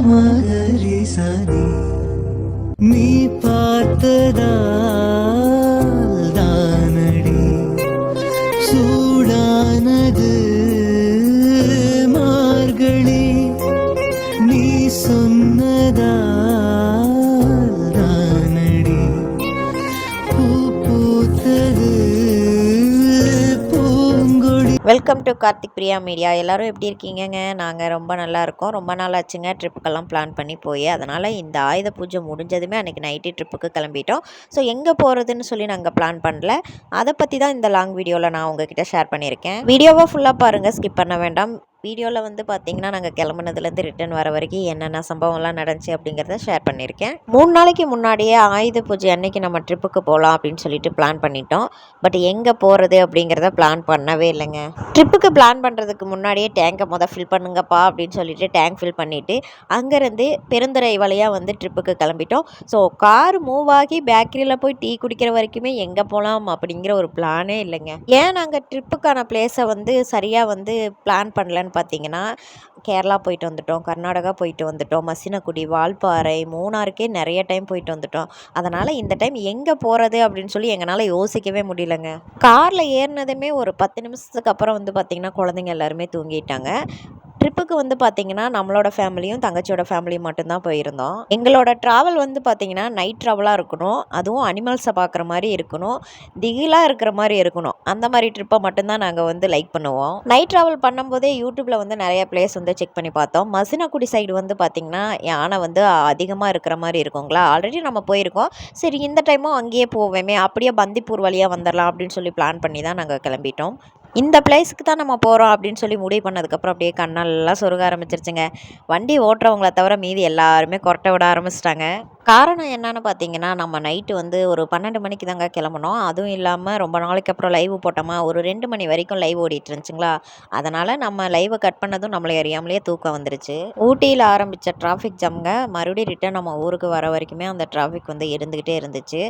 மகரி நீ பார்த்ததால் தானடி. சூடானது மார்கழி. நீ சொன்னதால் தானடி. பூ பூத்தது welcome to Karthik Priya media எல்லாரும் எப்படி இருக்கீங்கங்க? நாங்கள் ரொம்ப நல்லா இருக்கோம். ரொம்ப நாள் ஆச்சுங்க. ட்ரிப்புக்கெல்லாம் பிளான் பண்ணி போய். அதனால் இந்த ஆயுத பூஜை முடிஞ்சதுமே அன்றைக்கி நைட்டு ட்ரிப்புக்கு கிளம்பிட்டோம். ஸோ எங்கே போகிறதுன்னு சொல்லி நாங்கள் பிளான் பண்ணல. அதை பற்றி தான் இந்த லாங் வீடியோவில் நான் உங்ககிட்ட ஷேர் பண்ணியிருக்கேன். வீடியோவை ஃபுல்லாக பாருங்கள் ஸ்கிப் பண்ண வேண்டாம். வீடியோவில் வந்து பார்த்தீங்கன்னா நாங்கள் கிளம்புனதுலேருந்து ரிட்டர்ன் வர வரைக்கும் என்னென்ன சம்பவம்லாம் நடந்துச்சு அப்படிங்கிறத ஷேர் பண்ணியிருக்கேன். மூணு நாளைக்கு முன்னாடியே ஆயுத பூஜை அன்னைக்கு நம்ம ட்ரிப்புக்கு போகலாம் அப்படின்னு சொல்லிட்டு பிளான் பண்ணிட்டோம். பட் எங்கே போகிறது அப்படிங்கிறத பிளான் பண்ணவே இல்லைங்க. ட்ரிப்புக்கு பிளான் பண்ணுறதுக்கு முன்னாடியே டேங்கை மொதல் ஃபில் பண்ணுங்கப்பா அப்படின்னு சொல்லிட்டு டேங்க் ஃபில் பண்ணிவிட்டு அங்கேருந்து பெருந்துறை வழியாக வந்து ட்ரிப்புக்கு கிளம்பிட்டோம். ஸோ கார் மூவ் ஆகி பேக்கரியில் போய் டீ குடிக்கிற வரைக்குமே எங்கே போகலாம் அப்படிங்கிற ஒரு பிளானே இல்லைங்க. ஏன் நாங்கள் ட்ரிப்புக்கான பிளேஸை வந்து சரியாக வந்து பிளான் பண்ணலன்னு பார்த்தீங்கன்னா கேரளா போயிட்டு வந்துட்டோம் கர்நாடகா போயிட்டு வந்துட்டோம் மசினக்குடி வால்பாறை மூணாருக்கே நிறைய டைம் போயிட்டு வந்துட்டோம். அதனால் இந்த டைம் எங்கே போகிறது அப்படின்னு சொல்லி எங்களால் யோசிக்கவே முடியலங்க. காரில் ஏறினதுமே ஒரு பத்து நிமிஷத்துக்கு அப்புறம் வந்து பார்த்திங்கன்னா குழந்தைங்க எல்லாருமே தூங்கிட்டாங்க. ட்ரிப்புக்கு வந்து பார்த்திங்கன்னா நம்மளோட ஃபேமிலியும் தங்கச்சியோட ஃபேமிலியும் மட்டும்தான் போயிருந்தோம். எங்களோட ட்ராவல் வந்து பார்த்திங்கன்னா நைட் ட்ராவலாக இருக்கணும். அதுவும் அனிமல்ஸை பார்க்குற மாதிரி இருக்கணும். திகிலாக இருக்கிற மாதிரி இருக்கணும். அந்த மாதிரி ட்ரிப்பை மட்டும்தான் நாங்கள் வந்து லைக் பண்ணுவோம். நைட் ட்ராவல் பண்ணும்போதே யூடியூப்பில் வந்து நிறைய பிளேஸ் வந்து செக் பண்ணி பார்த்தோம். மசினக்குடி சைடு வந்து பார்த்திங்கன்னா யானை வந்து அதிகமாக இருக்கிற மாதிரி இருக்குங்களா? ஆல்ரெடி நம்ம போயிருக்கோம். சரி இந்த டைமும் அங்கேயே போவேமே. அப்படியே பந்திப்பூர் வழியாக வந்துடலாம் அப்படின்னு சொல்லி பிளான் பண்ணி தான் நாங்கள் கிளம்பிட்டோம். இந்த பிளேஸுக்கு தான் நம்ம போகிறோம் அப்படின்னு சொல்லி முடிவு பண்ணதுக்கப்புறம் அப்படியே கண்ணெல்லாம் சொருக ஆரம்பிச்சிருச்சுங்க. வண்டி ஓட்டுறவங்கள தவிர மீதி எல்லாருமே கொரட்டை விட ஆரம்பிச்சிட்டாங்க. காரணம் என்னன்னு பார்த்தீங்கன்னா நம்ம நைட்டு வந்து ஒரு பன்னெண்டு மணிக்கு தாங்க கிளம்புனோம். அதுவும் இல்லாமல் ரொம்ப நாளைக்கு அப்புறம் லைவ் போட்டோமா ஒரு ரெண்டு மணி வரைக்கும் லைவ் ஓடிட்டு இருந்துச்சுங்களா? அதனால் நம்ம லைவை கட் பண்ணதும் நம்மளை அறியாமலேயே தூக்கம் வந்துருச்சு. ஊட்டியில் ஆரம்பித்த டிராஃபிக் ஜாம்ங்க மறுபடியும் ரிட்டன் நம்ம ஊருக்கு வர வரைக்குமே அந்த டிராஃபிக் வந்து இருந்துக்கிட்டே இருந்துச்சு.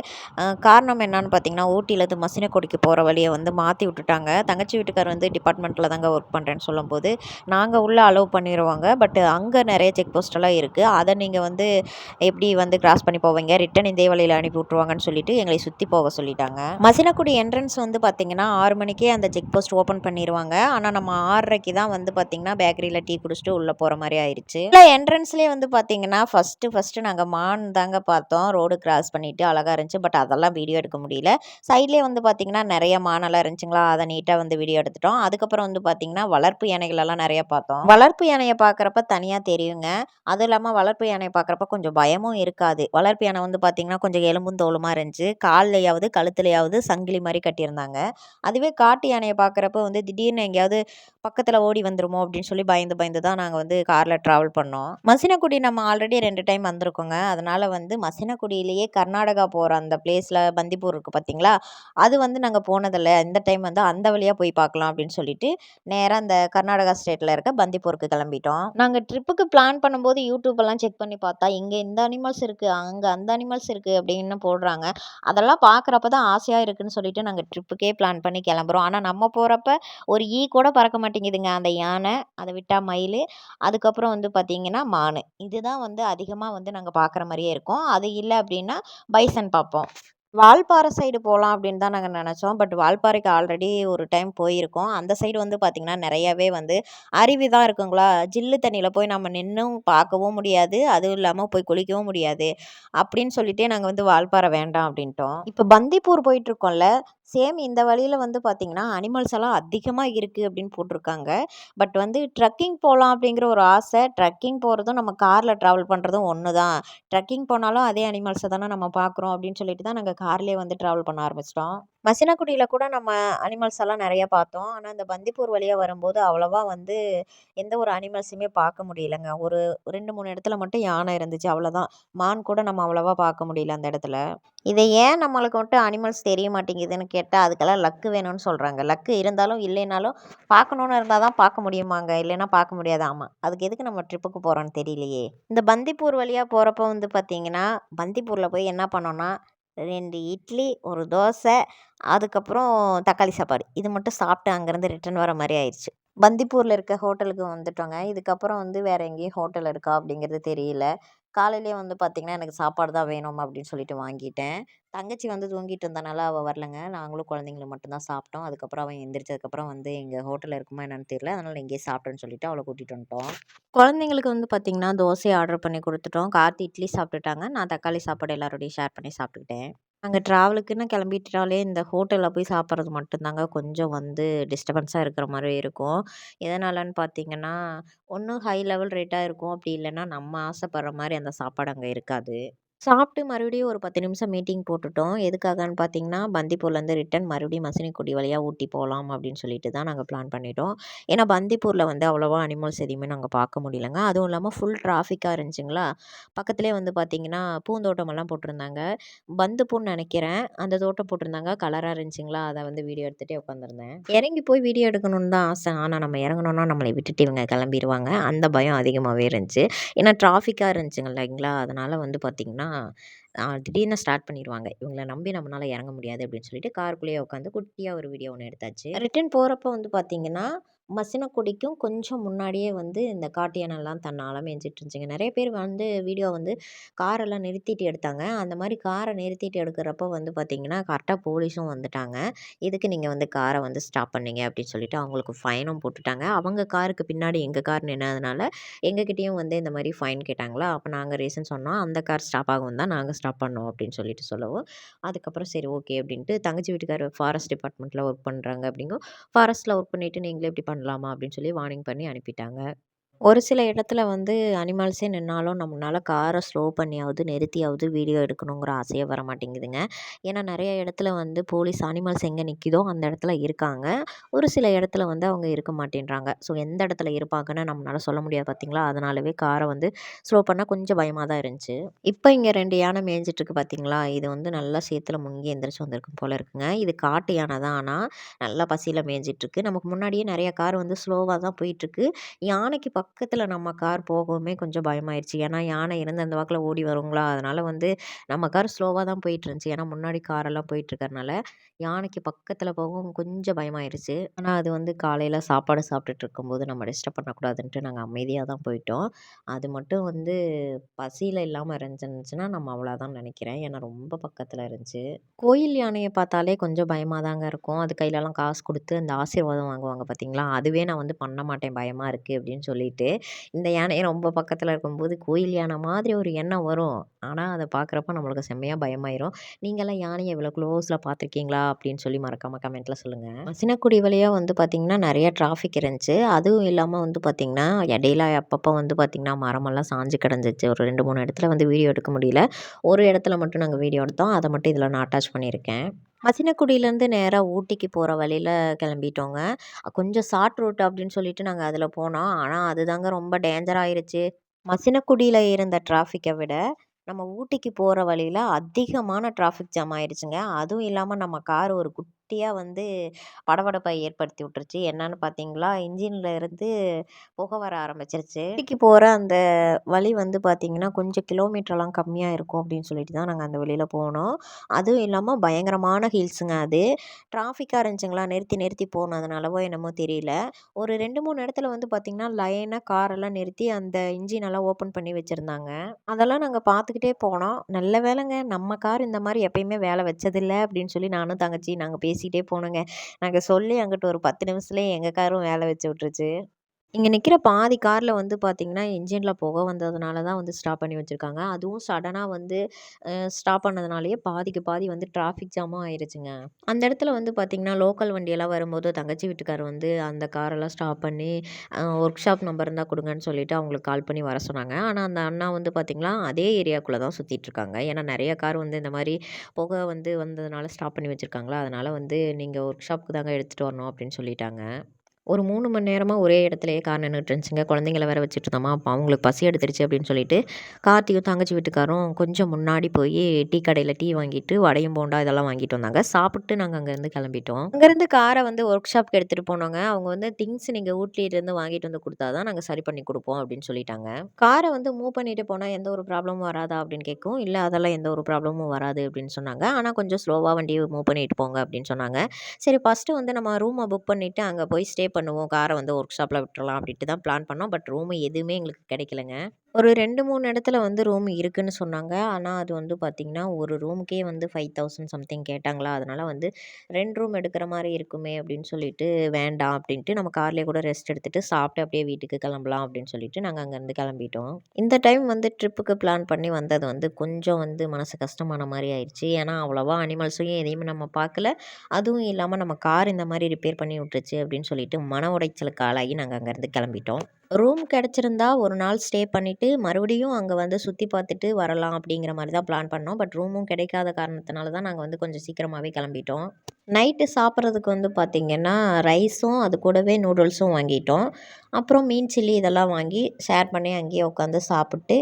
காரணம் என்னன்னு பார்த்தீங்கன்னா ஊட்டியிலேருந்து மசினக்குடிக்கு போகிற வழியை வந்து மாற்றி விட்டுட்டாங்க. தங்கச்சி வீட்டுக்கார் வந்து டிபார்ட்மெண்ட்டில் தாங்க ஒர்க் பண்ணுறேன்னு சொல்லும்போது நாங்கள் உள்ளே அலோவ் பண்ணிடுவாங்க பட் அங்கே நிறைய செக் போஸ்டெல்லாம் இருக்குது அதை நீங்கள் வந்து எப்படி வந்து கிராஸ் பண்ணி போவீங்க. ரிட்டன் இதே வழியில் அனுப்பி விட்ருவாங்கன்னு சொல்லிட்டு எங்களை சுற்றி போக சொல்லிட்டாங்க. மசினக்குடி என்ட்ரன்ஸ் வந்து பார்த்திங்கன்னா ஆறு மணிக்கே அந்த செக் போஸ்ட் ஓப்பன் பண்ணிடுவாங்க ஆனால் நம்ம ஆறரைக்கு தான் வந்து பார்த்திங்கன்னா பேக்கரியில் டீ குடிச்சிட்டு உள்ளே போகிற மாதிரி ஆயிடுச்சு இல்லை என்ட்ரன்ஸ்லேயே வந்து பார்த்திங்கன்னா ஃபஸ்ட்டு ஃபஸ்ட்டு நாங்கள் மான் தாங்க பார்த்தோம். ரோடு கிராஸ் பண்ணிவிட்டு அழகாக இருந்துச்சு. பட் அதெல்லாம் வீடியோ எடுக்க முடியல. சைட்லேயே வந்து பார்த்திங்கன்னா நிறைய மானெல்லாம் இருந்துச்சுங்களா? அதை நீட்டாக வந்து வீடியோ எடுத்துட்டோம். அதுக்கப்புறம் வந்து பார்த்திங்கன்னா வளர்ப்பு யானைகளெல்லாம் நிறைய பார்த்தோம். வளர்ப்பு யானையை பார்க்குறப்ப தனியாக தெரியுங்க. அதுவும் இல்லாமல் வளர்ப்பு யானையை பார்க்குறப்ப கொஞ்சம் பயமும் இருக்காது. வளர்ப்பு யானை வந்து பார்த்திங்கன்னா கொஞ்சம் எலும்பும் தோலுமாக இருந்துச்சு. கால்லையாவது கழுத்துலையாவது சங்கிலி மாதிரி கட்டியிருந்தாங்க. அதுவே காட்டு யானையை பார்க்குறப்ப வந்து திடீர்னு எங்கேயாவது பக்கத்தில் ஓடி வந்துருமோ அப்படின்னு சொல்லி பயந்து பயந்து தான் நாங்கள் வந்து காரில் ட்ராவல் பண்ணோம். மசினக்குடி நம்ம ஆல்ரெடி ரெண்டு டைம் வந்திருக்கோங்க. அதனால் வந்து மசினக்குடியிலேயே கர்நாடகா போகிற அந்த பிளேஸில் பந்திப்பூர் இருக்குது பார்த்தீங்களா அது வந்து நாங்கள் போனதில்லை. இந்த டைம் வந்து அந்த வழியாக போய் பார்க்கலாம் அப்படின்னு சொல்லிட்டு நேராக அந்த கர்நாடகா ஸ்டேட்டில் இருக்க பந்திப்பூருக்கு கிளம்பிட்டோம். நாங்கள் ட்ரிப்புக்கு பிளான் பண்ணும்போது யூடியூப்பெல்லாம் செக் பண்ணி பார்த்தா இங்கே இந்த அனிமல்ஸ் இருக்குது அங்கே அந்த அனிமல்ஸ் இருக்குது அப்படின்னு போடுறாங்க. அதெல்லாம் பார்க்குறப்ப தான் ஆசையாக இருக்குன்னு சொல்லிட்டு நாங்கள் ட்ரிப்புக்கே பிளான் பண்ணி கிளம்புறோம். ஆனால் நம்ம போகிறப்ப ஒரு ஈ கூட பறக்க மாட்டேங்குதுங்க. அந்த யானை அதை விட்டால் மயில் அதுக்கப்புறம் வந்து பார்த்திங்கன்னா மான். இதுதான் வந்து அதிகமாக வந்து நாங்கள் பார்க்குற மாதிரியே இருக்கும். அது இல்லை அப்படின்னா பைசன் பார்ப்போம். வால்பாறை சைடு போகலாம் அப்படின்னு தான் நாங்கள் நினச்சோம். பட் வால்பாறைக்கு ஆல்ரெடி ஒரு டைம் போயிருக்கோம். அந்த சைடு வந்து பார்த்திங்கன்னா நிறையாவே வந்து அருவி தான் இருக்குங்களா? ஜில்லு தண்ணியில் போய் நம்ம நின்றும் பார்க்கவும் முடியாது. அதுவும் இல்லாமல் போய் குளிக்கவும் முடியாது. அப்படின்னு சொல்லிட்டே நாங்கள் வந்து வால்பாறை வேண்டாம் அப்படின்ட்டோம். இப்போ பந்திப்பூர் போயிட்டுருக்கோம்ல சேம் இந்த வழியில் வந்து பார்த்திங்கன்னா அனிமல்ஸ் எல்லாம் அதிகமாக இருக்குது அப்படின்னு போட்டிருக்காங்க. பட் வந்து ட்ரக்கிங் போகலாம் அப்படிங்கிற ஒரு ஆசை. ட்ரக்கிங் போகிறதும் நம்ம காரில் ட்ராவல் பண்ணுறதும் ஒன்று தான் ட்ரக்கிங் போனாலும் அதே அனிமல்ஸை தானே நம்ம பார்க்குறோம் அப்படின்னு சொல்லிட்டு தான் நாங்கள் கார்லேயே வந்து ட்ராவல் பண்ண ஆரம்பிச்சிட்டோம். மசினக்குடியில் கூட நம்ம அனிமல்ஸ் எல்லாம் நிறையா பார்த்தோம். ஆனால் இந்த பந்திப்பூர் வழியாக வரும்போது அவ்வளோவா வந்து எந்த ஒரு அனிமல்ஸுமே பார்க்க முடியலங்க. ஒரு ரெண்டு மூணு இடத்துல மட்டும் யானை இருந்துச்சு அவ்வளோதான் மான் கூட நம்ம அவ்வளோவா பார்க்க முடியல அந்த இடத்துல. இதை ஏன் நம்மளுக்கு மட்டும் அனிமல்ஸ் தெரிய மாட்டேங்குதுன்னு கேட்டால் அதுக்கெல்லாம் லக்கு வேணும்னு சொல்கிறாங்க லக்கு இருந்தாலும் இல்லைனாலும் பார்க்கணுன்னு இருந்தால் தான் பார்க்க முடியுமாங்க? இல்லைன்னா பார்க்க முடியாது. ஆமாம் அதுக்கு எதுக்கு நம்ம ட்ரிப்புக்கு போகிறோன்னு தெரியலையே. இந்த பந்திப்பூர் வழியாக போகிறப்ப வந்து பார்த்திங்கன்னா பந்திப்பூரில் போய் என்ன பண்ணோன்னா ரெண்டு இட்லி ஒரு தோசை அதுக்கப்புறம் தக்காளி சாப்பாடு. இது மட்டும் சாப்பிட்டு அங்கேருந்து ரிட்டர்ன் வர மாதிரி ஆயிடுச்சு பந்திப்பூரில் இருக்க ஹோட்டலுக்கு வந்துட்டோங்க. இதுக்கப்புறம் வந்து வேறு எங்கேயும் ஹோட்டல் இருக்கா அப்படிங்கிறது தெரியல. காலையிலேயே வந்து பார்த்திங்கன்னா எனக்கு சாப்பாடு தான் வேணும் அப்படின்னு சொல்லிட்டு வாங்கிட்டேன். தங்கச்சி வந்து தூங்கிட்டு இருந்தனால அவள் வரலங்க. நாங்களும் குழந்தைங்களும் மட்டும்தான் சாப்பிட்டோம். அதுக்கப்புறம் அவன் எந்திரிச்சதுக்கப்புறம் வந்து எங்கள் ஹோட்டலில் இருக்குமா என்னன்னு தெரியல. அதனால் எங்கேயே சாப்பிட்டேன்னு சொல்லிட்டு அவளை கூட்டிகிட்டு வந்துட்டோம். குழந்தைங்களுக்கு வந்து பார்த்திங்கன்னா தோசை ஆர்டர் பண்ணி கொடுத்துட்டோம். கார்த்தி இட்லி சாப்பிட்டுட்டாங்க. நான் தக்காளி சாப்பாடு எல்லாரோடையும் ஷேர் பண்ணி சாப்பிட்டுக்கிட்டேன். அங்கே ட்ராவலுக்குன்னு கிளம்பிட்டாலே இந்த ஹோட்டலில் போய் சாப்பிட்றது மட்டும்தாங்க. கொஞ்சம் வந்து டிஸ்டர்பன்ஸாக இருக்கிற மாதிரி இருக்கும். எதனாலன்னு பார்த்தீங்கன்னா ஒன்று ஹை லெவல் ரேட்டாக இருக்கும். அப்படி இல்லைன்னா நம்ம ஆசைப்பட்ற மாதிரி அந்த சாப்பாடு அங்கே இருக்காது. சாப்பிட்டு மறுபடியும் ஒரு பத்து நிமிஷம் மீட்டிங் போட்டுட்டோம். எதுக்காகன்னு பார்த்தீங்கன்னா பந்திப்பூர்லேருந்து ரிட்டன் மறுபடியும் மசினிக்குடி வழியாக ஊட்டி போகலாம் அப்படின்னு சொல்லிட்டு தான் நாங்கள் பிளான் பண்ணிட்டோம். ஏன்னா பந்திப்பூரில் வந்து அவ்வளோவா அனிமல்ஸ் எதையுமே நாங்கள் பார்க்க முடியலங்க. அதுவும் இல்லாமல் ஃபுல் டிராஃபிக்காக இருந்துச்சுங்களா? பக்கத்துலேயே வந்து பார்த்திங்கன்னா பூந்தோட்டமெல்லாம் போட்டிருந்தாங்க. பந்துப்பூன்னு நினைக்கிறேன். அந்த தோட்டம் போட்டிருந்தாங்க. கலராக இருந்துச்சுங்களா? அதை வந்து வீடியோ எடுத்துகிட்டே உட்காந்துருந்தேன் இறங்கி போய் வீடியோ எடுக்கணும்னு தான் ஆசை. ஆனால் நம்ம இறங்கணும்னா நம்மளை விட்டுட்டு இவங்க கிளம்பிடுவாங்க அந்த பயம் அதிகமாகவே இருந்துச்சு. ஏன்னா டிராஃபிக்காக இருந்துச்சுங்க இல்லைங்களா? அதனால் வந்து பார்த்திங்கன்னா திடீர்னு ஸ்டார்ட் பண்ணிடுவாங்க இவங்கள நம்பி நம்மளால் இறங்க முடியாது அப்படின்னு சொல்லிட்டு காருக்குள்ளேயே உட்காந்து குட்டியாக ஒரு வீடியோ ஒன்று எடுத்தாச்சு. ரிட்டன் போகிறப்ப வந்து பார்த்திங்கன்னா மசினக்குடிக்கும் கொஞ்சம் முன்னாடியே வந்து இந்த காட்டு யானைலாம் தன்னால் மேய்ஞ்சிட்டு இருந்துச்சுங்க. நிறைய பேர் வந்து வீடியோ வந்து காரெல்லாம் நிறுத்திட்டு எடுத்தாங்க. அந்த மாதிரி காரை நிறுத்திட்டு எடுக்கிறப்போ வந்து பார்த்திங்கன்னா கரெக்டாக போலீஸும் வந்துட்டாங்க. இதுக்கு நீங்கள் வந்து காரை வந்து ஸ்டாப் பண்ணீங்க? அப்படின்னு சொல்லிட்டு அவங்களுக்கு ஃபைனும் போட்டுட்டாங்க. அவங்க காருக்கு பின்னாடி எங்கள் கார் நின்னதுனால எங்ககிட்டயும் வந்து இந்த மாதிரி ஃபைன் கேட்டாங்களா? அப்போ நாங்கள் ரீசன் சொன்னோம் அந்த கார் ஸ்டாப் ஆகும் தான் நாங்கள் ஸ்டாப் பண்ணோம் அப்படின்னு சொல்லிட்டு சொல்லவும். அதுக்கப்புறம் சரி ஓகே அப்படின்ட்டு தங்கச்சி வீட்டுக்கார் ஃபாரஸ்ட் டிபார்ட்மெண்ட்டில் ஒர்க் பண்ணுறாங்க அப்படிங்கும். ஃபாரஸ்ட்டில் ஒர்க் பண்ணிவிட்டு நீங்களே இப்படி பண்ணலாமா அப்படின்னு சொல்லி வார்னிங் பண்ணி அனுப்பிட்டாங்க. ஒரு சில இடத்துல வந்து அனிமல்ஸே நின்னாலும் நம்மளால காரை ஸ்லோ பண்ணியாவது நிறுத்தியாவது வீடியோ எடுக்கணுங்கிற ஆசையே வர மாட்டேங்குதுங்க ஏன்னா நிறைய இடத்துல வந்து போலீஸ் அனிமல்ஸ் எங்கே நிற்கிதோ அந்த இடத்துல இருக்காங்க. ஒரு சில இடத்துல வந்து அவங்க இருக்க மாட்டேன்றாங்க. ஸோ எந்த இடத்துல இருப்பாங்கன்னு நம்மளால சொல்ல முடியாது பார்த்தீங்களா அதனாலவே காரை வந்து ஸ்லோ பண்ணால் கொஞ்சம் பயமாக தான் இருந்துச்சு. இப்போ இங்கே ரெண்டு யானை மேய்ஞ்சிட்ருக்கு பார்த்தீங்களா இது வந்து நல்லா சேத்துல முங்கி எந்திரிச்சு வந்திருக்கும் போல இருக்குங்க. இது காட்டு யானை தான். ஆனால் நல்லா பசியில் மேய்ஞ்சிட்ருக்கு. நமக்கு முன்னாடியே நிறைய கார் வந்து ஸ்லோவாக தான் போயிட்டுருக்கு யானைக்கு பக்கத்தில் நம்ம கார் போகவுமே கொஞ்சம் பயமாயிருச்சு. ஏன்னா யானை இருந்து அந்த வாக்கில் ஓடி வருங்களா? அதனால் வந்து நம்ம கார் ஸ்லோவாக தான் போயிட்டுருந்துச்சு. ஏன்னா முன்னாடி காரெல்லாம் போயிட்டுருக்கறனால யானைக்கு பக்கத்தில் போகவும் கொஞ்சம் பயமாயிருச்சு. ஆனால் அது வந்து காலையில் சாப்பாடு சாப்பிட்டுட்டு இருக்கும்போது நம்ம டிஸ்டர்ப் பண்ணக்கூடாதுன்ட்டு நாங்கள் அமைதியாக தான் போயிட்டோம். அது மட்டும் வந்து பசியில் இல்லாமல் இருந்துச்சுன்னா நம்ம அவ்வளோதான் நினைக்கிறேன். ஏன்னா ரொம்ப பக்கத்தில் இருந்துச்சு. கோயில் யானையை பார்த்தாலே கொஞ்சம் பயமாக தாங்க இருக்கும். அது கையிலலாம் காசு கொடுத்து அந்த ஆசீர்வாதம் வாங்குவாங்க பார்த்தீங்களா? அதுவே நான் வந்து பண்ண மாட்டேன். பயமாக இருக்குது அப்படின்னு சொல்லிட்டு இந்த யானை ரொம்ப பக்கத்தில் இருக்கும்போது கோயில் யானை மாதிரி ஒரு எண்ணம் வரும். ஆனால் அதை பார்க்குறப்ப நம்மளுக்கு செம்மையாக பயமாயிரும். நீங்களாம் யானையை இவ்வளோ க்ளோஸில் பார்த்துருக்கீங்களா அப்படின்னு சொல்லி மறக்காமல் கமெண்ட்டில் சொல்லுங்கள் சின்னக்குடி வழியாக வந்து பார்த்திங்கன்னா நிறைய டிராஃபிக் இருந்துச்சு. அதுவும் இல்லாமல் வந்து பார்த்திங்கன்னா இடையில அப்பப்போ வந்து பார்த்திங்கன்னா மரமெல்லாம் சாஞ்சு கிடந்துச்சு. ஒரு ரெண்டு மூணு இடத்துல வந்து வீடியோ எடுக்க முடியல. ஒரு இடத்துல மட்டும் நாங்கள் வீடியோ எடுத்தோம். அதை மட்டும் இதில் நான் அட்டாச் பண்ணியிருக்கேன். மசினக்குடியிலேருந்து நேராக ஊட்டிக்கு போகிற வழியில் கிளம்பிட்டோங்க. கொஞ்சம் ஷார்ட் ரூட் அப்படின்னு சொல்லிட்டு நாங்கள் அதில் போனோம். ஆனால் அதுதாங்க ரொம்ப டேஞ்சராயிருச்சு மசினக்குடியில் இருந்த டிராஃபிக்கை விட நம்ம ஊட்டிக்கு போகிற வழியில் அதிகமான டிராஃபிக் ஜாம் ஆயிடுச்சுங்க அதுவும் இல்லாமல் நம்ம கார் ஒரு குட் குட்டியாக வந்து படபடப்பை ஏற்படுத்தி விட்டுருச்சு. என்னன்னு பார்த்தீங்களா இன்ஜினில் இருந்து புகை வர ஆரம்பிச்சிருச்சு. வீட்டுக்கு போகிற அந்த வழி வந்து பார்த்திங்கன்னா கொஞ்சம் கிலோமீட்டர்லாம் கம்மியாக இருக்கும் அப்படின்னு சொல்லிட்டு தான் நாங்கள் அந்த வழியில் போனோம். அதுவும் இல்லாமல் பயங்கரமான ஹில்ஸுங்க அது. டிராஃபிக்காக இருந்துச்சுங்களா நிறுத்தி நிறுத்தி போனதுனாலவோ என்னமோ தெரியல. ஒரு ரெண்டு மூணு இடத்துல வந்து பார்த்திங்கன்னா லைனாக காரெல்லாம் நிறுத்தி அந்த இன்ஜினெல்லாம் ஓப்பன் பண்ணி வச்சுருந்தாங்க. அதெல்லாம் நாங்கள் பார்த்துக்கிட்டே போனோம். நல்ல வேலைங்க. நம்ம கார் இந்த மாதிரி எப்பயுமே வேலை வச்சதில்ல அப்படின்னு சொல்லி நானும் தங்கச்சி நாங்கள் பேசி பேசிகிட்டே போனோங்க நாங்கள் சொல்லி அங்கிட்டு ஒரு பத்து நிமிஷத்துலேயே எங்கள் காரும் வேலை வச்சு விட்ருச்சு இங்கே நிற்கிற பாதி காரில் வந்து பார்த்திங்கன்னா இன்ஜினில் புகை வந்ததுனால தான் வந்து ஸ்டாப் பண்ணி வச்சுருக்காங்க. அதுவும் சடனாக வந்து ஸ்டாப் பண்ணதுனாலேயே பாதிக்கு பாதி வந்து டிராஃபிக் ஜாமும் ஆயிடுச்சுங்க அந்த இடத்துல வந்து பார்த்திங்கன்னா லோக்கல் வண்டியெல்லாம் வரும்போது தங்கச்சி வீட்டுக்கார் வந்து அந்த காரெல்லாம் ஸ்டாப் பண்ணி ஒர்க் ஷாப் நம்பர் இருந்தால் கொடுங்கன்னு சொல்லிட்டு அவங்களுக்கு கால் பண்ணி வர சொன்னாங்க. ஆனால் அந்த அண்ணா வந்து பார்த்திங்கன்னா அதே ஏரியாக்குள்ளே தான் சுற்றிட்டுருக்காங்க ஏன்னா நிறைய கார் வந்து இந்த மாதிரி புகை வந்து வந்ததுனால ஸ்டாப் பண்ணி வச்சுருக்காங்களா? அதனால் வந்து நீங்கள் ஒர்க் ஷாப்புக்கு தாங்க எடுத்துகிட்டு வரணும் அப்படின்னு சொல்லிட்டாங்க. ஒரு மூணு மணி நேரமாக ஒரே இடத்துலயே கார் நின்றுட்டு இருந்துச்சுங்க. குழந்தைங்கள வேற வச்சுட்டு இருந்தோமா அப்போ அவங்களுக்கு பசி எடுத்துருச்சு அப்படின்னு சொல்லிட்டு கார்த்தியும் தங்கச்சி வீட்டுக்காரும் கொஞ்சம் முன்னாடி போய் டீ கடையில் டீ வாங்கிட்டு வடையும் போண்டா இதெல்லாம் வாங்கிட்டு வந்தாங்க. சாப்பிட்டு நாங்கள் அங்கேருந்து கிளம்பிட்டோம். அங்கேருந்து காரை வந்து ஒர்க் ஷாப்க்கு எடுத்துகிட்டு போனோங்க. அவங்க வந்து திங்ஸ் நீங்கள் ஊட்டிலேருந்து வாங்கிட்டு வந்து கொடுத்தா தான் நாங்கள் சரி பண்ணி கொடுப்போம் அப்படின்னு சொல்லிட்டாங்க. காரை வந்து மூவ் பண்ணிட்டு போனால் எந்த ஒரு ப்ராப்ளமும் வராதா அப்படின்னு கேட்கும். இல்லை அதெல்லாம் எந்த ஒரு ப்ராப்ளமும் வராது அப்படின்னு சொன்னாங்க. ஆனால் கொஞ்சம் ஸ்லோவாக வண்டியை மூவ் பண்ணிட்டு போங்க அப்படின்னு சொன்னாங்க. சரி ஃபஸ்ட்டு வந்து நம்ம ரூமை புக் பண்ணிவிட்டு அங்கே போய் ஸ்டே பண்ணுவோம். காரை வந்து ஒர்க் ஷாப்பில் விட்டுறலாம் அப்படின்ட்டு தான் பிளான் பண்ணோம். பட் ரூம் எதுவுமே எங்களுக்கு கிடைக்கலங்க. ஒரு ரெண்டு மூணு இடத்துல வந்து ரூம் இருக்குதுன்னு சொன்னாங்க. ஆனால் அது வந்து பார்த்திங்கன்னா ஒரு ரூமுக்கே வந்து ஃபைவ் தௌசண்ட் சம்திங் கேட்டாங்களா? அதனால் வந்து ரெண்டு ரூம் எடுக்கிற மாதிரி இருக்குமே அப்படின்னு சொல்லிட்டு வேண்டாம் அப்படின்ட்டு நம்ம கார்லேயே கூட ரெஸ்ட் எடுத்துகிட்டு சாப்பிட்டு அப்படியே வீட்டுக்கு கிளம்பலாம் அப்படின்னு சொல்லிட்டு நாங்கள் அங்கேருந்து கிளம்பிட்டோம். இந்த டைம் வந்து ட்ரிப்புக்கு பிளான் பண்ணி வந்தது வந்து கொஞ்சம் வந்து மனசு கஷ்டமான மாதிரி ஆயிடுச்சு. ஏன்னா அவ்வளோவா அனிமல்ஸையும் எதையுமே நம்ம பார்க்கல. அதுவும் இல்லாமல் நம்ம கார் இந்த மாதிரி ரிப்பேர் பண்ணி விட்டுருச்சு அப்படின்னு சொல்லிட்டு மன உடைச்சலுக்கு ஆளாகி நாங்கள் அங்கேருந்து கிளம்பிட்டோம். ரூம் கிடச்சிருந்தா ஒரு நாள் ஸ்டே பண்ணிவிட்டு மறுபடியும் அங்கே வந்து சுற்றி பார்த்துட்டு வரலாம் அப்படிங்கிற மாதிரி தான் பிளான் பண்ணோம். பட் ரூமும் கிடைக்காத காரணத்தினால தான் நாங்கள் வந்து கொஞ்சம் சீக்கிரமாகவே கிளம்பிட்டோம். நைட்டு சாப்பிட்றதுக்கு வந்து பார்த்திங்கன்னா ரைஸும் அது கூடவே நூடுல்ஸும் வாங்கிட்டோம். அப்புறம் மீன் சில்லி இதெல்லாம் வாங்கி ஷேர் பண்ணி அங்கேயே உட்காந்து சாப்பிட்டு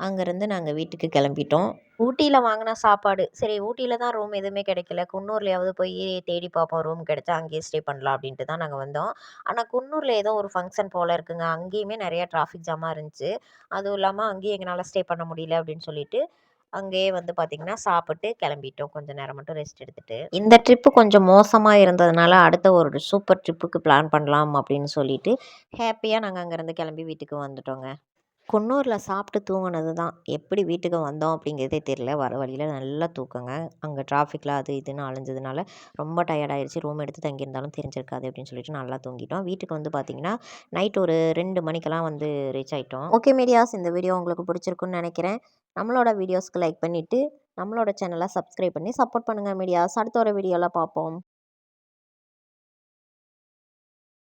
அங்கேருந்து நாங்கள் வீட்டுக்கு கிளம்பிட்டோம். ஊட்டியில் வாங்கின சாப்பாடு. சரி ஊட்டியில் தான் ரூம் எதுவுமே கிடைக்கல. குன்னூர்லையாவது போய் தேடி பார்ப்போம் ரூம் கிடைச்சா அங்கேயே ஸ்டே பண்ணலாம் அப்படின்ட்டு தான் நாங்கள் வந்தோம். ஆனால் குன்னூரில் ஏதோ ஒரு ஃபங்க்ஷன் போல் இருக்குங்க. அங்கேயுமே நிறைய டிராஃபிக் ஜாமாக இருந்துச்சு. அதுவும் இல்லாமல் அங்கேயும் எங்களால் ஸ்டே பண்ண முடியல அப்படின்னு சொல்லிட்டு அங்கேயே வந்து பார்த்திங்கன்னா சாப்பிட்டு கிளம்பிட்டோம். கொஞ்சம் நேரம் மட்டும் ரெஸ்ட் எடுத்துகிட்டு இந்த ட்ரிப்பு கொஞ்சம் மோசமாக இருந்ததுனால அடுத்த ஒரு சூப்பர் ட்ரிப்புக்கு பிளான் பண்ணலாம் அப்படின்னு சொல்லிட்டு ஹாப்பியாக நாங்கள் அங்கேருந்து கிளம்பி வீட்டுக்கு வந்துட்டோங்க. குன்னூரில் சாப்பிட்டு தூங்கினது தான். எப்படி வீட்டுக்கு வந்தோம் அப்படிங்கிறதே தெரியல. வர வழியில் நல்லா தூக்கங்க. அங்கே டிராஃபிக்கில் அது இதுன்னு அலைஞ்சதுனால ரொம்ப டயர்டாயிருச்சு ரூம் எடுத்து தங்கியிருந்தாலும் தெரிஞ்சிருக்காது அப்படின்னு சொல்லிட்டு நல்லா தூங்கிட்டோம். வீட்டுக்கு வந்து பார்த்திங்கன்னா நைட் ஒரு ரெண்டு மணிக்கெல்லாம் வந்து ரீச் ஆகிட்டோம் ஓகே மீடியாஸ் இந்த வீடியோ உங்களுக்கு பிடிச்சிருக்குன்னு நினைக்கிறேன். நம்மளோட வீடியோஸ்க்கு லைக் பண்ணிவிட்டு நம்மளோட சேனலை சப்ஸ்கிரைப் பண்ணி சப்போர்ட் பண்ணுங்கள் மீடியாஸ் அடுத்த ஒரு வீடியோவில் பார்ப்போம்